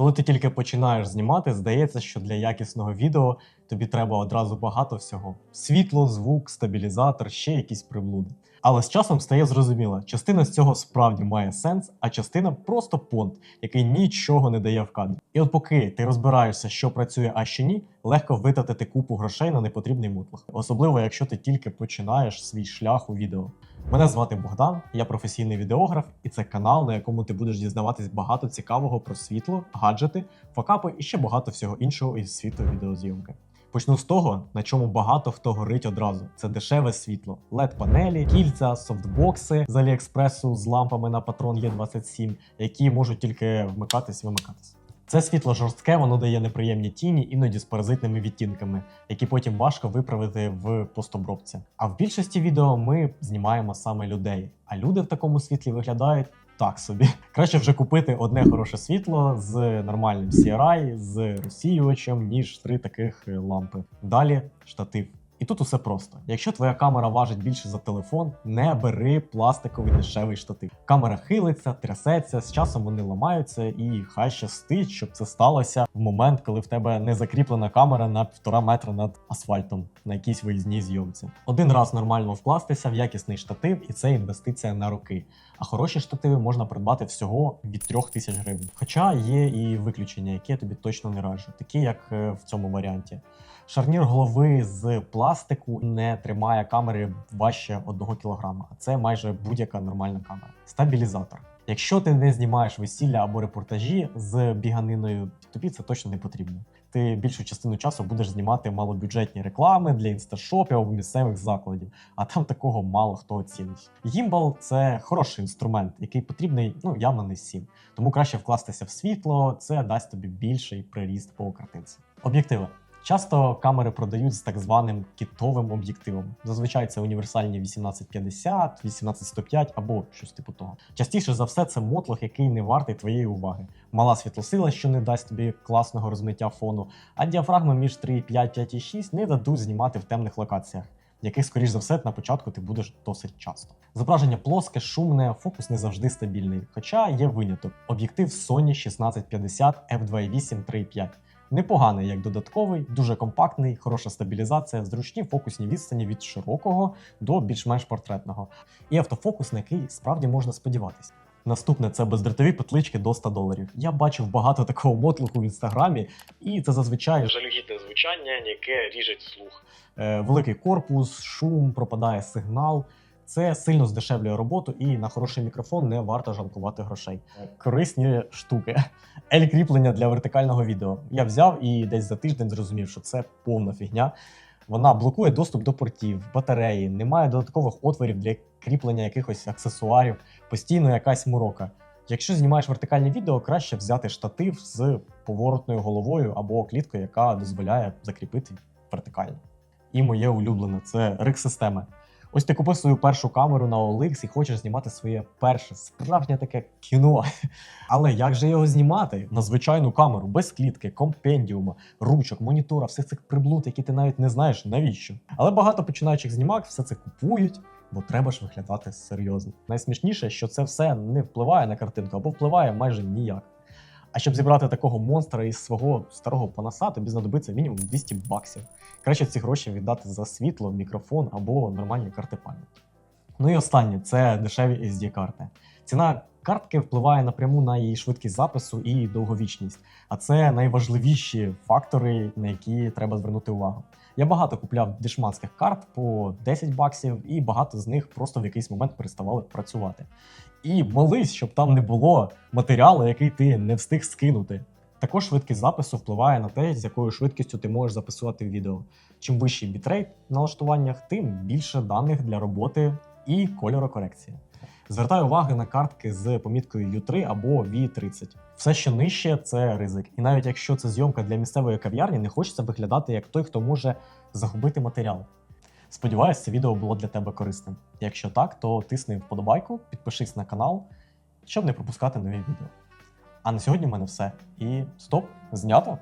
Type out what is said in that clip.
Коли ти тільки починаєш знімати, здається, що для якісного відео тобі треба одразу багато всього: світло, звук, стабілізатор, ще якісь приблуди. Але з часом стає зрозуміло, частина з цього справді має сенс, а частина просто понт, який нічого не дає в кадрі. І от поки ти розбираєшся, що працює, а що ні, легко витратити купу грошей на непотрібний мутлах. Особливо, якщо ти тільки починаєш свій шлях у відео. Мене звати Богдан, я професійний відеограф, і це канал, на якому ти будеш дізнаватись багато цікавого про світло, гаджети, факапи і ще багато всього іншого із світу відеозйомки. Почну з того, на чому багато хто горить одразу. Це дешеве світло, led панелі, кільця, софтбокси з Аліекспресу з лампами на патрон Є27, які можуть тільки вмикатись вимикатись. Це світло жорстке, воно дає неприємні тіні, іноді з паразитними відтінками, які потім важко виправити в постобробці. А в більшості відео ми знімаємо саме людей. А люди в такому світлі виглядають так собі. Краще вже купити одне хороше світло з нормальним CRI, з розсіювачем, ніж три таких лампи. Далі штатив. І тут усе просто. Якщо твоя камера важить більше за телефон, не бери пластиковий дешевий штатив. Камера хилиться, трясеться, з часом вони ламаються, і хай щастить, щоб це сталося в момент, коли в тебе не закріплена камера на півтора метра над асфальтом на якійсь виїзній зйомці. Один раз нормально вкластися в якісний штатив, і це інвестиція на роки. А хороші штативи можна придбати всього від 3000 тисяч гривень. Хоча є і виключення, які я тобі точно не раджу, такі як е, в цьому варіанті. Шарнір голови з пластику не тримає камери важче 1 кг, а це майже будь-яка нормальна камера. Стабілізатор. Якщо ти не знімаєш весілля або репортажі з біганиною, тобі це точно не потрібно. Ти більшу частину часу будеш знімати малобюджетні реклами для інсташопів або місцевих закладів, а там такого мало хто оцінить. Гімбал це хороший інструмент, який потрібний ну явно не всім. Тому краще вкластися в світло, це дасть тобі більший приріст по картинці. Об'єктиви. Часто камери продають з так званим кітовим об'єктивом. Зазвичай це універсальні 1850, 1805 або щось типу того. Частіше за все, це мотлох, який не вартий твоєї уваги. Мала світлосила, що не дасть тобі класного розмиття фону, а діафрагми між 3,5, 5,6 не дадуть знімати в темних локаціях. Яких, скоріш за все, на початку ти будеш досить часто. Зображення плоске, шумне, фокус не завжди стабільний. Хоча є виняток. Об'єктив Sony 1650 f2.8 3.5. Непоганий як додатковий, дуже компактний, хороша стабілізація, зручні фокусні відстані від широкого до більш-менш портретного. І автофокус, на який справді можна сподіватися. Наступне це бездротові петлички до 100 доларів. Я бачив багато такого мотлуху в інстаграмі, і це зазвичай жалюгідне звучання, яке ріжить слух. Е, великий корпус, шум, пропадає сигнал. Це сильно здешевлює роботу, і на хороший мікрофон не варто жалкувати грошей. Корисні штуки. Ель-кріплення для вертикального відео. Я взяв і десь за тиждень зрозумів, що це повна фігня. Вона блокує доступ до портів, батареї, немає додаткових отворів для кріплення якихось аксесуарів, постійно якась морока. Якщо знімаєш вертикальне відео, краще взяти штатив з поворотною головою або кліткою, яка дозволяє закріпити вертикально. І моє улюблене це рик-системи. Ось ти купив свою першу камеру на OLX і хочеш знімати своє перше справжнє таке кіно. Але як же його знімати? На звичайну камеру, без клітки, компендіума, ручок, монітора, всіх цих приблуд, які ти навіть не знаєш навіщо. Але багато починаючих знімак все це купують, бо треба ж виглядати серйозно. Найсмішніше, що це все не впливає на картинку або впливає майже ніяк. А щоб зібрати такого монстра із свого старого панаса, тобі знадобиться мінімум 200 баксів. Краще ці гроші віддати за світло, мікрофон або нормальні карти пам'яті. Ну і останнє це дешеві SD-карти. Ціна картки впливає напряму на її швидкість запису і довговічність. А це найважливіші фактори, на які треба звернути увагу. Я багато купляв дешманських карт по 10 баксів, і багато з них просто в якийсь момент переставали працювати. І молись, щоб там не було матеріалу, який ти не встиг скинути. Також швидкість запису впливає на те, з якою швидкістю ти можеш записувати відео. Чим вищий бітрейт в налаштуваннях, тим більше даних для роботи і кольорокорекції. Звертаю увагу на картки з поміткою U3 або V30. Все, що нижче, це ризик. І навіть якщо це зйомка для місцевої кав'ярні, не хочеться виглядати як той, хто може загубити матеріал. Сподіваюсь, це відео було для тебе корисним. Якщо так, то тисни вподобайку, підпишись на канал, щоб не пропускати нові відео. А на сьогодні в мене все. І стоп, знято!